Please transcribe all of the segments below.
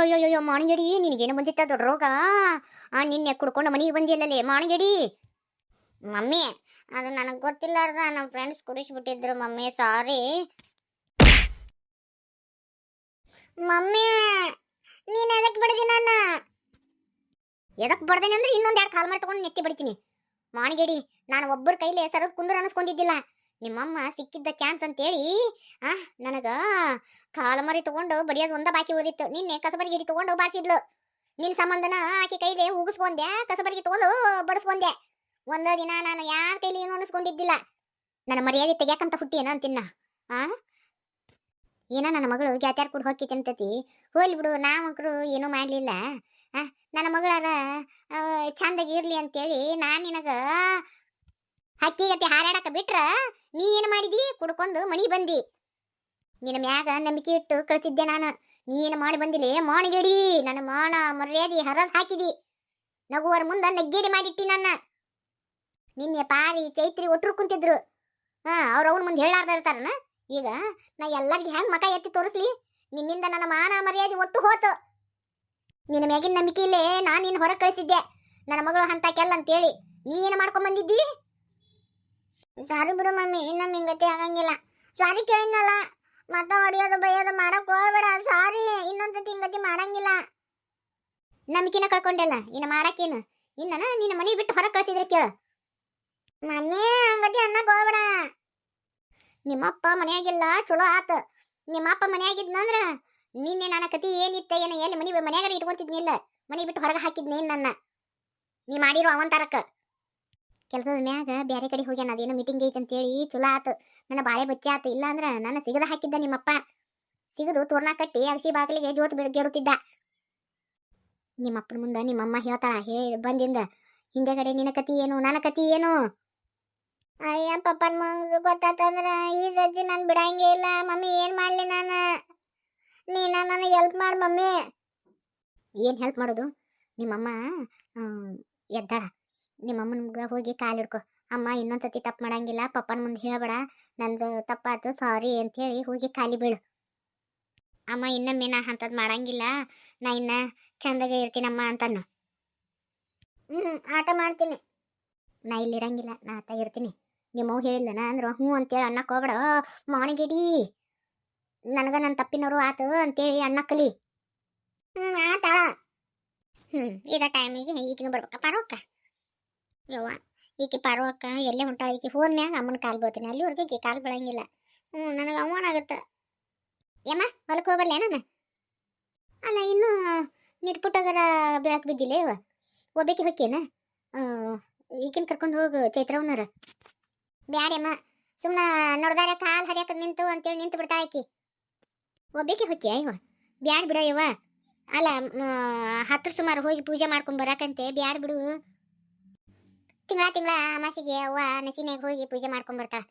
ಅಯ್ಯೋ ಅಯ್ಯೋ ಅಯ್ಯೋ, ಮಾಣಿಗೇಡಿ, ನಿನಗೇನು ಬಂದಿತ್ತ ದೊಡ್ಡ ರೋಗ? ಆ, ನಿನ್ನೆ ಕುಡ್ಕೊಂಡು ಮನೆಗೆ ಬಂದಿಲ್ಲಲೇ, ಮಾಣಿಗೇಡಿ? ಮಮ್ಮಿ, ಅದು ನನಗೆ ಗೊತ್ತಿಲ್ಲಾರ್ದ ನಮ್ಮ ಫ್ರೆಂಡ್ಸ್ ಕುಡಿಸ್ಬಿಟ್ಟಿದ್ರು ಮಮ್ಮಿ ಸಾರಿ ಮಮ್ಮಿ, ನೀನು ಎದಕ್ಕೆ ಬಡ್ದಿ ನಾನು ಎದಕ್ಕೆ ಬಡ್ದೇನೆ ಅಂದ್ರೆ ಇನ್ನೊಂದು ಎರಡು ಕಾಲ್ ಮಾಡಿ ತಗೊಂಡು ನೆತ್ತಿ ಬಡಿತೀನಿ. ಮಾಣಿಗೇಡಿ, ನಾನು ಒಬ್ಬರ ಕೈಲಿ ಸರದ್ ಕುಂದ್ರ ಅನಿಸ್ಕೊಂಡಿದ್ದಿಲ್ಲ. ನಿಮ್ಮಮ್ಮ ಸಿಕ್ಕಿದ್ದ ಚಾನ್ಸ್ ಅಂತೇಳಿ, ಆ, ನನಗ ಕಾಲಮರಿ ತಗೊಂಡು ಬಡಿಯೋದು ಒಂದ ಬಾಕಿ ಉಳಿದಿತ್ತು. ನಿನ್ನೆ ಕಸಬರಿಗಿಡಿ ತಗೊಂಡು ಬಾರಿಸಿದ್ಲು. ನಿನ್ ಸಂಬಂಧನ ಆಕೆ ಕೈಲಿ ಉಗಿಸ್ಕೊಂಡೆ, ಕಸಬರಿಗೆ ತಗೊಂಡು ಬಡಿಸ್ಕೊಂಡೆ. ಒಂದ ದಿನ ನಾನು ಯಾರ ಕೈಲಿ ಏನು ಅನಿಸ್ಕೊಂಡಿದ್ದಿಲ್ಲ. ನನ್ನ ಮರ್ಯಾದೆ ತೆಗ್ಯಾಕಂತ ಹುಟ್ಟಿ ಏನೋ ಅಂತಿನ್ನ, ಆ? ಏನ ನನ್ನ ಮಗಳು ಗ್ಯಾತ್ಯಾರ್ ಕೂಡ ಹೋಗಿ ತಿಂತತಿ ಹೋಲಿ ಬಿಡು ನಾ ಮಕ್ಕಳು ಏನೂ ಮಾಡ್ಲಿಲ್ಲ. ಆ, ನನ್ನ ಮಗಳಾರ ಚಂದಾಗಿ ಇರ್ಲಿ ಅಂತೇಳಿ ನಾನು ನಿನಗ ಹಕ್ಕಿಗತಿ ಹಾರಾಡಕ ಬಿಟ್ರ ನೀ ಏನು ಮಾಡಿದಿ? ಕುಡ್ಕೊಂಡು ಮನಿ ಬಂದಿ. ನಿನ್ನ ಮ್ಯಾಗ ನಂಬಿಕೆ ಇಟ್ಟು ಕಳಿಸಿದ್ದೆ ನಾನು. ನೀ ಏನು ಮಾಡಿ ಬಂದಿಲ್ಲ ಮಾಣಗೇಡಿ. ನನ್ನ ಮಾನ ಮರ್ಯಾದೆ ಹರಸ್ ಹಾಕಿದಿ. ನಗುವರ ಮುಂದ ನಗ್ಗೇಡಿ ಮಾಡಿಟ್ಟಿ ನನ್ನ. ನಿನ್ನೆ ಪಾರಿ ಚೈತ್ರಿ ಒಟ್ಟರು ಕುಂತಿದ್ರು. ಹಾ, ಅವ್ರ ಅವನ ಮುಂದೆ ಹೇಳಾರ್ದ ಇರ್ತಾರನ ಈಗ ನಾ ಎಲ್ಲರಿಗೆ ಹೆಂಗ್ ಮಕ ಎತ್ತಿ ತೋರಿಸ್ಲಿ? ನಿನ್ನಿಂದ ನನ್ನ ಮಾನ ಮರ್ಯಾದೆ ಒಟ್ಟು ಹೋತು. ನಿನ್ನ ಮ್ಯಾಗಿನ ನಂಬಿಕೆ ಇಲ್ಲೇ ನಾನು ನಿನ್ನ ಹೊರಗೆ ಕಳಿಸಿದ್ದೆ. ನನ್ನ ಮಗಳು ಅಂತ ಕೆಲ್ಲ ಅಂತೇಳಿ. ನೀ ಏನು ಮಾಡ್ಕೊಂಡ್ ಬಂದಿದ್ದಿ? ಸಾರಿ ಬಿಡು ಮಮ್ಮಿ ನಮ್ಮ ಹಿಂಗತಿ ಆಗಂಗಿಲ್ಲ. ಸಾರಿ ಕೇಳಿನಲ್ಲ ಮತ್ತ ಹೊಡಿಯೋದು ಬೈಯೋದು ಮಾಡಕ್ ಹೋಗ್ಬೇಡ, ಸಾರಿ. ಇನ್ನೊಂದ್ಸತಿ ಹಿಂಗತಿ ಮಾಡಂಗಿಲ್ಲ. ನಂಬಿಕೆನ ಕಳ್ಕೊಂಡೆಲ್ಲ, ಇನ್ನ ಮಾಡಕ್ಕೇನು? ಇನ್ನ ನಿನ್ನ ಮನೆ ಬಿಟ್ಟು ಹೊರಗೆ ಕಳ್ಸಿದ್ರೆ ಕೇಳು. ಮಮ್ಮಿ, ಹಂಗತಿ ಅನ್ನಕ್ ಹೋಗ್ಬೇಡ. ನಿಮ್ಮಪ್ಪ ಮನೆಯಾಗಿಲ್ಲ, ಚಲೋ ಆತ. ನಿಮ್ಮಪ್ಪ ಮನೆಯಾಗಿದ್ನಂದ್ರ ನಿನ್ನೆ ನನ್ನ ಕತಿ ಏನಿತ್ತ ಏನ ಎಲ್ಲಿ ಮನಿ ಮನೆಯಾಗ ಇಟ್ಕೊಂತಿದ್ನಿಲ್ಲ. ಮನೆ ಬಿಟ್ಟು ಹೊರಗೆ ಹಾಕಿದ್ನಿ ನನ್ನ? ನೀ ಮಾಡಿರೋ ಅವಂತಾರಕ್ಕ. ಕೆಲಸದ ಮ್ಯಾಗ ಬ್ಯಾರೆ ಕಡೆ ಹೋಗ್ಯಾನ, ಅದೇನೋ ಮೀಟಿಂಗ್ ಐತಿ ಅಂತೇಳಿ ಚಲೋ ಆತು, ನನ್ನ ಬಾಳೆ ಬಚ್ಚಿ ಆತು, ಇಲ್ಲ ಅಂದ್ರ ನನ್ನ ಸಿಗದ ಹಾಕಿದ್ದ ನಿಮ್ಮಪ್ಪ. ಸಿಗದು ತೋರ್ಣ ಕಟ್ಟಿ ಅಗಸಿ ಬಾಗಿಲಿಗೆ ಜೋತ್ ಗೆಡುತ್ತಿದ್ದ ನಿಮ್ಮಪ್ಪನ ಮುಂದೆ ನಿಮ್ಮಮ್ಮ ಹೇಳ್ತಾಳ, ಹೇ ಬಂದಿಂದ ಹಿಂದೆಗಡೆ ನಿನ್ನ ಕತಿ ಏನು, ನನ್ನ ಕತಿ ಏನು? ಅಯ್ಯ ಪಪ್ಪನ ಗೊತ್ತಾತಂದ್ರ ಈ ಸಜ್ಜಿ ನಾನು ಬಿಡಂಗೇ ಇಲ್ಲ, ಮಮ್ಮಿ ಏನ್ ಮಾಡ್ಲಿ ನಾನು? ನೀನ ನನಗೆ ಹೆಲ್ಪ್ ಮಾಡು ಮಮ್ಮಿ. ಏನ್ ಹೆಲ್ಪ್ ಮಾಡೋದು? ನಿಮ್ಮಮ್ಮ ಎದ್ದಾಳ. ನಿಮ್ಮಮ್ಮನ ಹೋಗಿ ಕಾಲು ಹಿಡ್ಕೊ. ಅಮ್ಮ, ಇನ್ನೊಂದ್ಸತಿ ತಪ್ಪು ಮಾಡಂಗಿಲ್ಲ, ಪಪ್ಪನ ಮುಂದೆ ಹೇಳಬೇಡ. ನಂದು ತಪ್ಪಾತು, ಸಾರಿ ಅಂತೇಳಿ ಹೋಗಿ ಖಾಲಿ ಬೀಳು. ಅಮ್ಮ, ಇನ್ನೊಮ್ಮೆ ನಾ ಅಂಥದ್ದು ಮಾಡಂಗಿಲ್ಲ. ನಾ ಇನ್ನ ಚಂದಾಗೆ ಇರ್ತೀನಮ್ಮ ಅಂತನು ಹ್ಞೂ ಆಟ ಮಾಡ್ತೀನಿ. ನಾ ಇಲ್ಲಿರಂಗಿಲ್ಲ ನಾ ಆಟ ಇರ್ತೀನಿ. ಹೇಳಿಲ್ಲ ನಾ ಅಂದ್ರೆ, ಹ್ಞೂ ಅಂತೇಳಿ ಅನ್ನಕ್ಕೆ ಹೋಗ್ಬೇಡ. ಮಾಣಿಗಿಡಿ. ನನಗ ನನ್ನ ತಪ್ಪಿನವರು ಆತು ಅಂತೇಳಿ ಅನ್ನಕ್ಕಲಿ ಹ್ಞೂ ಆತ ಹ್ಞೂ ಇದ ಟೈಮಿಗೆ ಈಗಿನ ಬರ್ಬೇಕಪ್ಪ ಪಾರೋಕ್ಕ ಯವ್ವ, ಈಕೆ ಪಾರ್ವಕ್ಕ ಎಲ್ಲೇ ಹೊಂಟಾಳ ಈಕೆ? ಹೋದ್ಮ್ಯಾಗ ಅಮ್ಮನ ಕಾಲು ಬೋತೀನಿ ಅಲ್ಲಿವರೆಗೂ ಈಕೆ ಕಾಲು ಬೀಳಂಗಿಲ್ಲ. ಹ್ಞೂ ನನಗೆ ಅವಮಾನ ಆಗುತ್ತ. ಯಮ್ಮ ಹೊಲಕ್ಕೆ ಹೋಗಲ್ಲ ನಾನು ಅಲ್ಲ, ಇನ್ನೂ ನಿಟ್ಪುಟ್ಟಗರ ಬೀಳಕ್ಕೆ ಬಿದ್ದಿಲ್ಲ ಇವ ಒಬ್ಬಾಕಿ ಹೊಕ್ಕೇನ? ಈಕಿನ ಕರ್ಕೊಂಡು ಹೋಗು ಚೈತ್ರವನರ ಬ್ಯಾಡಮ್ಮ ಸುಮ್ಮನೆ ನೋಡ್ದಾರ ಕಾಲು ಹರಿಯಾಕ ನಿಂತು ಅಂತೇಳಿ ನಿಂತು ಬಿಡ್ತಾಳ ಆಕಿ ಒಬ್ಬಾಕಿ ಹೊಕ್ಕಿಯ ಇವ ಬ್ಯಾಡ್ ಬಿಡ ಇವ ಅಲ್ಲ ಹತ್ರ ಸುಮಾರು ಹೋಗಿ ಪೂಜೆ ಮಾಡ್ಕೊಂಡು ಬರಾಕಂತೆ. ಬ್ಯಾಡ್ ಬಿಡು. ತಿಂಗಳ ತಿಂಗಳ ಅಮಾಸಿಗೆ ಅವ್ವ ನಸಿನ್ಯಾಗ ಹೋಗಿ ಪೂಜೆ ಮಾಡ್ಕೊಂಡ್ ಬರ್ತಾಳ.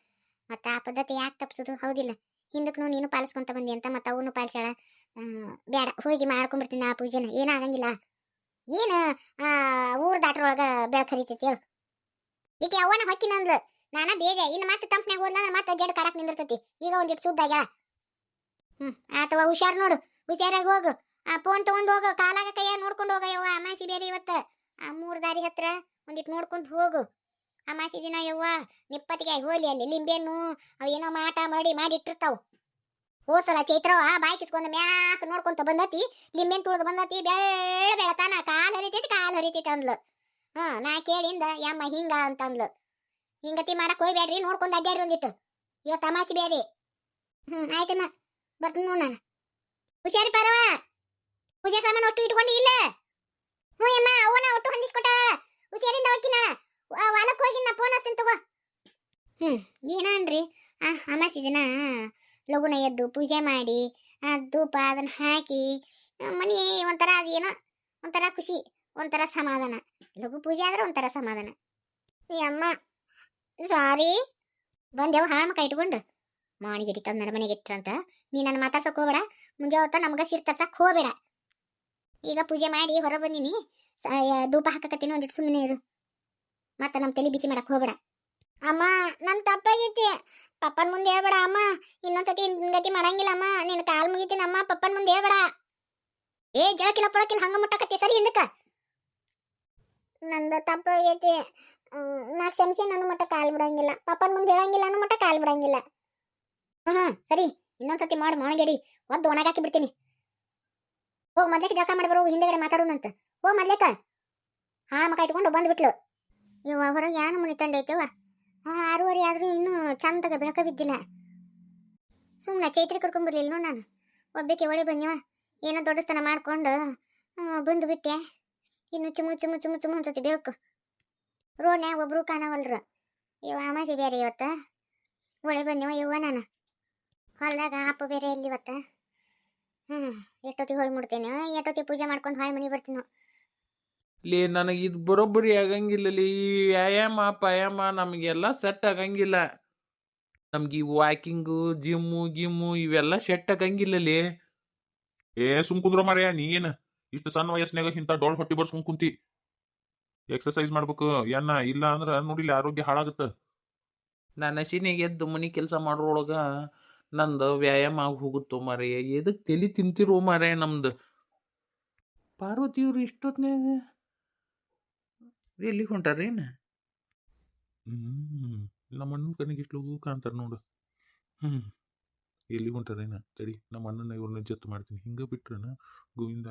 ಮತ್ತ ಆ ಪದ್ಧತಿ ಯಾಕೆ ತಪ್ಸೋದು? ಹೌದಿಲ್ಲ. ಹಿಂದಕ್ಕೂ ನೀನು ಪಾಲಿಸ್ಕೊಂತ ಬಂದಿ ಅಂತ ಮತ್ತೆ ಅವನು ಪಾಲಿಸ್ಯಾಳ. ಬೇಡ ಹೋಗಿ ಮಾಡ್ಕೊಂಡ್ಬಿಡ್ತೀನಿ ಆ ಪೂಜೆನ. ಏನಾಗಂಗಿಲ್ಲ ಏನು? ಆ, ಊರ್ ದಾಟ್ರೊಳಗ ಬೆಳಕ್ ಹರಿತೈತಿ ಹೇಳು. ಈಕೆ ಅವ್ವನ ಹೊಕ್ಕಿನ ಅಂದ್ಲು ನಾನ ಬೇಗ. ಇನ್ನು ಮತ್ತೆ ತಂಪ್ನ್ಯಾಗ ಹೋದ್ಲ ಅಂದ್ರೆ ಮತ್ತೆ ಜಡ್ ಕಾಡಕ್ ನಿಂದಿರ್ತೈತಿ. ಈಗ ಒಂದಿಟ್ಟು ಸುದ್ದಾಗ್ಯಾಳ ಹ್ಮ್ ಅಥವಾ ಹುಷಾರ್ ನೋಡು. ಹುಷಾರಾಗಿ ಹೋಗು. ಆ ಫೋನ್ ತಗೊಂಡ್ ಹೋಗು. ಕಾಲಾಗ ಕೈಯ ನೋಡ್ಕೊಂಡು ಹೋಗ ಯವ್ವ ಅಮಾಸಿ ಬೇರೆ ಇವತ್ತ. ಆ, ಮೂರ್ ದಾರಿ ಹತ್ರ. ಒಂದಿಟ್ಟು ನೋಡ್ಕೊಂಡು ಹೋಗು. ಅಮಾಸಿ ದಿನ ಯವ್ವ ನಿಪ್ಪತ್ತಿಗೆ ಹೋಲಿ ಅಲ್ಲಿ ಲಿಂಬೆಹಣ್ಣು ಅವು ಏನೋ ಮಾಟ ಮಾಡಿ ಮಾಡಿ ಇಟ್ಟಿರ್ತಾವ ಹೋಸಲ ಚೈತ್ರವ ಬಾಯಿ ಕಿಸ್ಕೊಂಡ್ ಮ್ಯಾಕ್ ನೋಡ್ಕೊಂತ ಬಂದತಿ. ಲಿಂಬೆನ್ ತುಳ್ದು ಬಂದತಿ ಬೆಳ್ಳ ಬೆಳತಾನ ಕಾಲ್ ಹರಿತೈತಿ ಕಾಲ್ ಹರಿತೈತಿ ಅಂದ್ಲು. ಹಾ, ನಾ ಕೇಳಿಂದ ಯಮ್ಮ ಹಿಂಗ ಅಂತಂದ್ಲು ಹಿಂಗತಿ ಮಾಡಕ್ ಹೋಗ್ಬೇಡ್ರಿ ನೋಡ್ಕೊಂಡ್ ಅಡ್ಡಾಡ್ರಿ ಒಂದಿಟ್ಟು ಇವತ್ತು ಅಮಾಸಿ ಬೇರೆ ಹ್ಮ್, ಆಯ್ತಮ್ಮ. ಬರ್ತೀನಿ ನೋಡ್ ನಾನು. ಹುಷಾರಿ ಪರವಾ. ಪೂಜಾ ಸಾಮಾನು ಅಷ್ಟು ಇಟ್ಕೊಂಡಿ ಇಲ್ಲ ಹ್ಞೂ ಅಮ್ಮ ಅವನ ಒಟ್ಟು ಹೊಂದಿಸ್ಕೊಟ್ಟ ಹುಷಾರಿಂದ ಹೋಗಿನಾಳ ಹೊಲಕ್ಕೆ ಹೋಗಿ ನಾ ಫೋನ್ ಹಚ್ತೀನಿ ತಗೋ. ಹ್ಞೂ ಏನನ್ರಿ ಅಮಾಸಿ ದಿನ ಎದ್ದು ಪೂಜೆ ಮಾಡಿ ಧೂಪ ಅದನ್ನು ಹಾಕಿ ಮನೆ ಒಂಥರ ಏನೋ, ಒಂಥರ ಖುಷಿ, ಒಂಥರ ಸಮಾಧಾನ. ಲಘು ಪೂಜೆ ಆದ್ರೆ ಒಂಥರ ಸಮಾಧಾನ. ಅಮ್ಮ, ಸಾರಿ. ಬಂದೆವು ಹಾಳು ಮಕ್ಕ ಇಟ್ಕೊಂಡು. ಮಾಣಿಗಿಡಿ ತಂದು ನನ್ನ ಮನೆಗೆ ಇಟ್ರಂತ. ನೀ ನನ್ನ ಮಾತಾಡ್ಸೋಕೆ ಹೋಗ್ಬೇಡ. ಮುಂಜಾನೆ ಹೊತ್ತ ಸಿರ್ ಸಿಟ್ ತರ್ಸಕ್ ಹೋಗ್ಬೇಡ. ಈಗ ಪೂಜೆ ಮಾಡಿ ಹೊರ ಬಂದಿನಿ. ಧೂಪ ಹಾಕಕತ್ತೀನಿ ಒಂದಿಟ್ಟು ಸುಮ್ಮನೆ ಇರು. ಮತ್ತೆ ನಮ್ಮ ತಲೆ ಬಿಸಿ ಮಾಡಕ್ ಹೋಗ್ಬೇಡ. ಅಮ್ಮ, ನನ್ ತಪ್ಪಾಗೈತಿ. ಪಪ್ಪನ ಮುಂದೆ ಹೇಳ್ಬೇಡ, ಅಮ್ಮ. ಇನ್ನೊಂದ್ಸತಿ ಗತಿ ಮಾಡಂಗಿಲ್ಲ, ಅಮ್ಮ. ನಿನ್ ಕಾಲ್ ಮುಗಿತೀನಿ, ಅಮ್ಮ. ಪಪ್ಪನ ಮುಂದೆ ಹೇಳ್ಬೇಡ. ಏ, ಜಳಕಿಲ್ಲ, ಪಳಕಿಲ್ಲ, ಹಂಗ ಮುಟ್ಟಕತ್ತಿ, ಸರಿ ಹಿಂದಕ್ಕ. ನಂದ ತಪ್ಪಾಗೈತಿ. ನಾ ಕ್ಷಮಿಸಿ, ನನ್ನ ಮಟ್ಟ ಕಾಲ್ ಬಿಡಂಗಿಲ್ಲ. ಪಪ್ಪನ ಮುಂದೆ ಹೇಳಂಗಿಲ್ಲ, ನನ್ನ ಮಟ್ಟ ಕಾಲ್ ಬಿಡಂಗಿಲ್ಲ. ಹಾ ಸರಿ. ಇನ್ನೊಂದ್ಸತಿ ಮಾಡಿ ಮೊಣಗೇಡಿ ಒದ್ದು ಒಣಗಾಕಿ ಬಿಡ್ತೀನಿ. ಹೋಗ್ ಮೊದ್ಲೇಕ ಜಳಕ ಮಾಡಿ ಬರೋ ಹಿಂದೆಗಡೆ ಮಾತಾಡೋಣಂತ ಓ, ಮೊದ್ಲೇಕ? ಹಾ ಮಕ ಇಟ್ಕೊಂಡು ಬಂದ್ಬಿಟ್ಲು ಇವ ಹೊರಗೆ ಯಾನು ಮುನಿ ತಂಡೈತವ ಆರೂವರೆ ಆದ್ರೂ ಇನ್ನೂ ಚಂದಾಗ ಬೆಳಕ ಬಿದ್ದಿಲ್ಲ. ಸುಮ್ಮನೆ ಚೈತ್ರಿ ಕರ್ಕೊಂಡ್ಬರ್ಲಿಲ್ಲ ನಾನು? ಒಬ್ಬಕ್ಕೆ ಒಳ್ಳೆ ಬಂದಿವ ಏನೋ ದೊಡ್ಡಸ್ತನ ಮಾಡ್ಕೊಂಡು ಬಂದು ಬಿಟ್ಟೆ. ಇನ್ನು ಚುಮು ಚುಮು ಚುಮು ಚುಮು ಅಂತತಿ ಬೆಳಕು. ರೋಣೆ ಒಬ್ರು ಕಾಣವಲ್ರು. ಇವ ಅಮಾಸಿ ಬೇರೆ ಇವತ್ತ. ಒಳ್ಳೆ ಬಂದಿವ ಇವ ನಾನು. ಹೊಲ್ದಾಗ ಅಪ್ಪ ಬೇರೆ ಎಲ್ಲಿ ಇವತ್ತ? ಹ್ಞೂ ಎಷ್ಟೊತ್ತಿಗೆ ಹೋಗಿ ಮುಡ್ತೇನೆ ಎಷ್ಟೊತ್ತಿಗೆ ಪೂಜೆ ಮಾಡ್ಕೊಂಡು ಹೊಳೆ ಮನೆ ಬರ್ತೀನಿ. ಲೇ ನನಗೆ ಇದು ಬರೋಬ್ಬರಿ ಆಗಂಗಿಲ್ಲ ಲೇ ಈ ವ್ಯಾಯಾಮ ಪಾಯಾಮ ನಮಗೆಲ್ಲ ಸೆಟ್ ಆಗಂಗಿಲ್ಲ. ನಮ್ಗೆ ಈ ವಾಕಿಂಗು ಜಿಮ್ಮು ಗಿಮ್ಮು ಇವೆಲ್ಲ ಸೆಟ್ ಆಗಂಗಿಲ್ಲ ಲೇ. ಏ ಸುಮ್ ಕುಂದ್ರ ಮಾರ್ಯ ನೀ ಏನ ಇಷ್ಟು ಸಣ್ಣ ವಯಸ್ಸಿನಾಗ ಇಂಥ ಡೊಳ್ಳು ಹೊಟ್ಟಿ ಬರ್ಸ್ಕೊಂಡ್ ಕುಂತಿ? ಎಕ್ಸರ್ಸೈಸ್ ಮಾಡ್ಬೇಕು ಏನ ಇಲ್ಲ ಅಂದ್ರೆ ನೋಡಿಲ್ಲ ಆರೋಗ್ಯ ಹಾಳಾಗುತ್ತ. ನಾನು ಶಿನಿಗೆ ಎದ್ದು ಮನೆ ಕೆಲಸ ಮಾಡೋರೊಳಗ ನಂದು ವ್ಯಾಯಾಮ ಆಗಿ ಹೋಗುತ್ತೋ ಮಾರೇ ಎದಕ್ಕೆ ತಲೆ ತಿಂತಿರೋ ಮಾರೇ ನಮ್ದು? ಪಾರ್ವತಿಯವ್ರು ಇಷ್ಟೊತ್ನ್ಯಾಗ ಎಲ್ಲಿ ಹೊಂಟಾರೇನು ಹ್ಞೂ ನಮ್ಮ ಅಣ್ಣನ ಕಣ್ಣಿಗೆ ಇಷ್ಟು ಕಾಣ್ತಾರ ನೋಡು. ಹ್ಮ್ ಎಲ್ಲಿ ಹೊಂಟಾರೇನ ತಡಿ ನಮ್ಮ ಅಣ್ಣನ ಇವ್ರನ್ನ ಜತ್ ಮಾಡ್ತೀನಿ. ಹಿಂಗ ಬಿಟ್ರನ ಗೋವಿಂದ,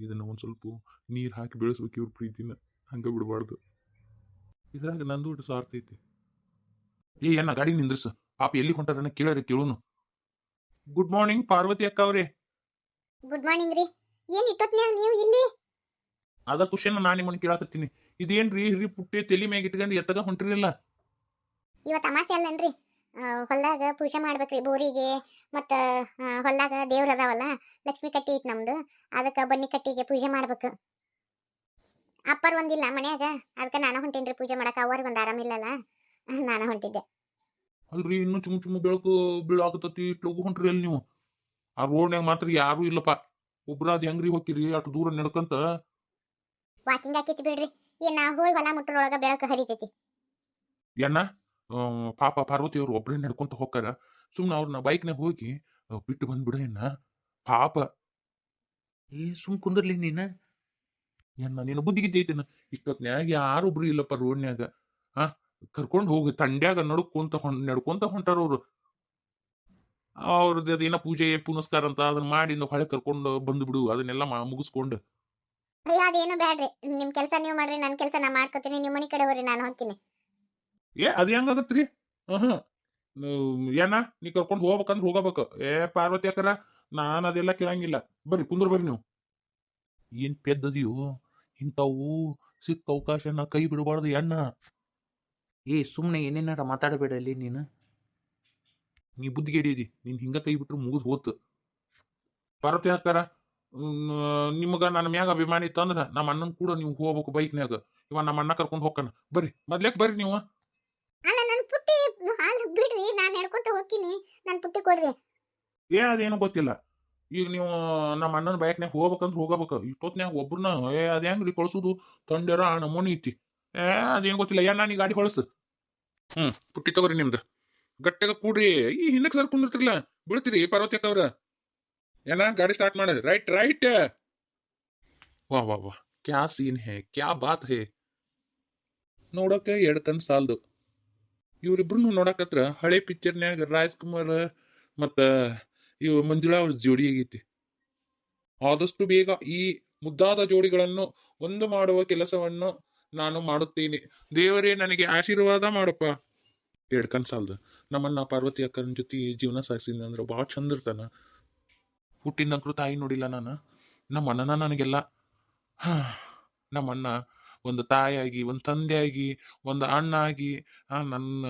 ಇದನ್ನ ಒಂದು ಸ್ವಲ್ಪ ನೀರು ಹಾಕಿ ಬೆಳೆಸ್ಬೇಕು ಇವ್ರ ಪ್ರೀತಿನ. ಹಂಗ ಬಿಡಬಾರ್ದು. ಇದ್ರಾಗ ನಂದು ಒಟ್ಟು ಸಾರ್ಥ ಐತಿ. ಏ ಏನ ಗಾಡಿ ನಿಂದ್ರಸ. ಪಾಪ ಎಲ್ಲಿ ಹೊಂಟಾರನ ಕೇಳರಿ ಕೇಳುನು. ಗುಡ್ ಮಾರ್ನಿಂಗ್ ಪಾರ್ವತಿ ಅಕ್ಕ ಅವ್ರಿ ಗುಡ್ ಮಾರ್ನಿಂಗ್ ರೀ. ಏನ್ ಇಟ್ಟೊತ್ನ್ಯಾಗ ನೀವು ಇಲ್ಲಿ? ಅದ ಖುಷಿನ ನಾನು ನಿಮ್ಮನ್ನ ಕೇಳಾಕತ್ತೀನಿ. ಇದೇನ್ರಿ ಹಿರಿ ಪುಟ್ಟಿ ತಲಿ ಮ್ಯಾಗ ಇಟ್ಕೊಂಡು ಎತ್ತಗ ಹೊಂಟಿರಲಿಲ್ಲ ಇವತ್ತು ಅಮಾಸೆ ಅಲ್ಲನ್ರಿ. ಹೊಲ್ದಾಗ ಪೂಜೆ ಮಾಡ್ಬೇಕ್ರಿ ಬೋರಿಗೆ ಮತ್ತು ಹೊಲ್ದಾಗ ದೇವ್ರ ಅದಾವಲ್ಲ ಲಕ್ಷ್ಮಿ ಕಟ್ಟಿ ಐತಿ ನಮ್ದು. ಅದಕ್ಕೆ ಬನ್ನಿ ಕಟ್ಟಿಗೆ ಪೂಜೆ ಮಾಡ್ಬೇಕು. ಅಪ್ಪರ್ ಒಂದಿಲ್ಲ ಮನ್ಯಾಗ. ಅದಕ್ಕೆ ನಾನು ಹೊಂಟೇನ್ರಿ ಪೂಜೆ ಮಾಡಕ್ಕೆ ಅವ್ರಿಗೆ ಒಂದು ಆರಾಮಿಲ್ಲಲ್ಲ ನಾನು ಹೊಂಟಿದ್ದೆ. ಅಲ್ರಿ ಇನ್ನೂ ಚುಮ್ ಚುಮ್ ಬೆಳಕು ಬೀಳಾಕತ್ತತಿ ಇಷ್ಟು ಲಗು ಹೊಂಟ್ರಿ ಅಲ್ಲಿ ನೀವು? ಆ ರೋಡ್ನ್ಯಾಗ ಮಾತ್ರ ಯಾರು ಇಲ್ಲಪ್ಪ. ಒಬ್ರಾದ್ ಹೆಂಗ್ರಿ ಹೋಗಿರಿ ಅಷ್ಟು ದೂರ ನಡ್ಕಂತ? ವಾಕಿಂಗ್ ಹಾಕೈತಿ ಬಿಡ್ರಿ. ಏನ್ ನಾ ಹೋಗಿ ಹೊಲ ಮುಟ್ಟರೊಳಗ ಬೆಳಕು ಹರಿತೈತಿ. ಏನ? ಪಾಪ ಪಾರ್ವತಿ ಅವ್ರು ಒಬ್ರೇ ನಡ್ಕೊಂತ ಹೋಗ್ತಾರ ಸುಮ್ನ ಅವ್ರನ್ನ ಬೈಕ್ನಾಗ ಹೋಗಿ ಬಿಟ್ಟು ಬಂದ್ಬಿಡ ಏನ? ಪಾಪ. ಏ ಸುಮ್ ಕುಂದರ್ಲಿ ನೀನ? ಏನ ನೀನು ಬುದ್ಧಿಗಿದ್ದೈತೇನ ಇಷ್ಟೊತ್ನ್ಯಾಗ ಯಾರೊಬ್ರು ಇಲ್ಲಪ್ಪ ರೋಡ್ನ್ಯಾಗ ಕರ್ಕೊಂಡು ಹೋಗಿ ತಂಡ್ಯಾಗ ನಡ್ಕೊಂತ ನಡ್ಕೊಂತ ಹೊಂಟಾರ ಅವ್ರು. ಅವ್ರದ್ದು ಅದೇನ ಪೂಜೆ ಪುನಸ್ಕಾರ ಅಂತ ಅದನ್ನ ಮಾಡಿ ಇನ್ನು ಹೊಳೆ ಕರ್ಕೊಂಡು ಬಂದ್ಬಿಡು ಅದನ್ನೆಲ್ಲ ಮುಗಿಸ್ಕೊಂಡು. ಅಯ್ಯೋ ಅದೇನು ಬ್ಯಾಡ್ರಿ. ನಿಮ್ ಕೆಲಸ ನೀವು ಮಾಡ್ರಿ ನನ್ನ ಕೆಲಸ ನಾ ಮಾಡ್ಕೊತೀನಿ ನಿಮ್ಮ ಮನೆ ಕಡೆ ಹೋಗ್ರಿ ನಾನು ಹೋಗ್ತೀನಿ. ಏ ಅದು ಹೆಂಗಾಗತ್ರಿ ಹ್ಮ್ ಏನ? ನೀ ಕರ್ಕೊಂಡು ಹೋಗ್ಬೇಕಂದ್ರ ಹೋಗಬೇಕು. ಏ ಪಾರ್ವತಿ ಅಕ್ಕರ ನಾನು ಅದೆಲ್ಲ ಕೇಳಂಗಿಲ್ಲ. ಬರ್ರಿ ಕುಂದ್ರ ಬರ್ರಿ ನೀವು. ಏನ್ ಪೆದ್ದದಿಯೋ ಇಂಥವು ಸಿಕ್ಕ ಅವಕಾಶನ ಕೈ ಬಿಡಬಾರ್ದು ಎಣ್ಣ. ಏ ಸುಮ್ಮನೆ ಏನೇನಾರ ಅಲ್ಲಿ ನೀನು? ನೀ ಬುದ್ಧಿಗೇಡಿದಿ ನೀನ್ ಹಿಂಗ ಕೈ ಬಿಟ್ರು ಮುಗಿದು ಹೋತು. ಪಾರ್ವತಿ ಅಕ್ಕಾರ ನಿಮ್ಗೆ ನನ್ನ ಮ್ಯಾಗ ಅಭಿಮಾನಿ ತಂದ್ರ ನಮ್ಮ ಅಣ್ಣನ ಕೂಡ ನೀವು ಹೋಗ್ಬೇಕು ಬೈಕ್ನ್ಯಾಗ. ಇವ ನಮ್ಮ ಅಣ್ಣ ಕರ್ಕೊಂಡು ಹೋಗ್ಕನ. ಬರ್ರಿ ಮೊದ್ಲೇಕ್ ಬರ್ರಿ ನೀವು. ಅಲ್ಲ ನನ್ನ ಪುಟ್ಟಿ ಹಾಲು ಬಿಡ್ರಿ ನಾನು ನಡ್ಕೊಂತ ಹೋಗ್ತೀನಿ. ನನ್ನ ಪುಟ್ಟಿ ಕೊಡ್ರಿ. ಏ ಅದೇನು ಗೊತ್ತಿಲ್ಲ. ಈಗ ನೀವು ನಮ್ಮ ಅಣ್ಣನ ಬೈಕ್ನ್ಯಾಗ ಹೋಗ್ಬೇಕಂದ್ರೆ ಹೋಗಬೇಕು. ಇಷ್ಟೊತ್ನ್ಯಾಗ ಒಬ್ರನ್ನ ಏ ಅದ ಹೆಂಗ್ರಿ ಕಳ್ಸುದು? ತಂಡ್ಯಾರ ಆ ನಮೂನಿ ಐತಿ. ಏ ಅದೇನು ಗೊತ್ತಿಲ್ಲ. ಏನ್ ನಾನು ಗಾಡಿ ಹೊಳಸು. ಹ್ಮ್. ಪುಟ್ಟಿ ತಗೋರಿ ನಿಮ್ದು. ಗಟ್ಟೆಗ ಕೂಡ್ರಿ. ಈ ಹಿಂದಕ್ಕೆ ಸರ್ ಕುಂದಿರ್ತಿರ್ಲ. ಬೀಳ್ತೀರಿ ಪಾರ್ವತಿ ಅವ್ರ ಏನ, ಗಾಡಿ ಸ್ಟಾರ್ಟ್ ಮಾಡ. ರೈಟ್ ರೈಟ್ ವಾ ವಾ ವಾ. ಕ್ಯಾ ಸೀನ್ ಹೇ? ಕ್ಯಾ ಬಾತ್ ಹೇ? ನೋಡಕ್ಕೆ ಎರಡು ಕಣ್ ಸಾಲ್ದು. ಇವ್ರಿಬ್ರು ನೋಡಕತ್ರ ಹಳೆ ಪಿಕ್ಚರ್ನ್ಯಾಗ ರಾಜ್ಕುಮಾರ್ ಮತ್ತ ಇವು ಮಂಜುಳಾ ಅವ್ರ ಜೋಡಿ ಆಗೈತಿ. ಆದಷ್ಟು ಬೇಗ ಈ ಮುದ್ದಾದ ಜೋಡಿಗಳನ್ನು ಒಂದು ಮಾಡುವ ಕೆಲಸವನ್ನು ನಾನು ಮಾಡುತ್ತೇನೆ. ದೇವರೇ, ನನಗೆ ಆಶೀರ್ವಾದ ಮಾಡಪ್ಪ. ಎರಡು ಕನ್ಸಾಲ್ದು ನಮ್ಮನ್ನ ಪಾರ್ವತಿ ಅಕ್ಕನ ಜೊತೆ ಜೀವನ ಸಾಗಿಸಿದ ಅಂದ್ರೆ ಭಾಳ ಚಂದ ಇರ್ತಾನ. ಹುಟ್ಟಿನಂಕರು ತಾಯಿ ನೋಡಿಲ್ಲ ನಾನು. ನಮ್ಮ ಅಣ್ಣನ ನನಗೆಲ್ಲ, ಹಾ, ನಮ್ಮ ಅಣ್ಣ ಒಂದು ತಾಯಿಯಾಗಿ ಒಂದು ತಂದೆಯಾಗಿ ಒಂದು ಅಣ್ಣ ಆಗಿ ನನ್ನ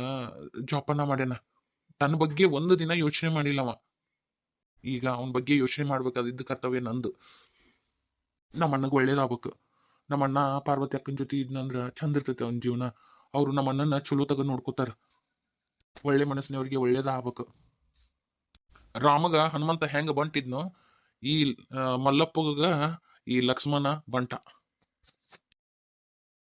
ಜೋಪಾನ ಮಾಡ್ಯಾನ. ತನ್ನ ಬಗ್ಗೆ ಒಂದು ದಿನ ಯೋಚನೆ ಮಾಡಿಲ್ಲವ ಈಗ ಅವನ ಬಗ್ಗೆ ಯೋಚನೆ ಮಾಡ್ಬೇಕಾದಿದ್ದು ಕರ್ತವ್ಯ ನಂದು. ನಮ್ಮ ಅಣ್ಣಗೆ ಒಳ್ಳೇದಾಗ್ಬೇಕು. ನಮ್ಮ ಅಣ್ಣ ಪಾರ್ವತಿ ಅಕ್ಕನ ಜೊತೆ ಇದ್ನಂದ್ರ ಚಂದ ಇರ್ತೈತೆ ಅವನ ಜೀವನ. ಅವರು ನಮ್ಮ ಅಣ್ಣನ ಚಲೋ ತಗ ನೋಡ್ಕೋತಾರ. ಒಳ್ಳೆ ಮನಸ್ಸಿನವ್ರಿಗೆ ಒಳ್ಳೇದಾಗ್ಬೇಕು ರಾಮಗ ಹನುಮಂತ ಹೆಂಗ ಬಂಟಿದ್ನೋ ಈ ಮಲ್ಲಪ್ಪಗ ಈ ಲಕ್ಷ್ಮಣ ಬಂಟ.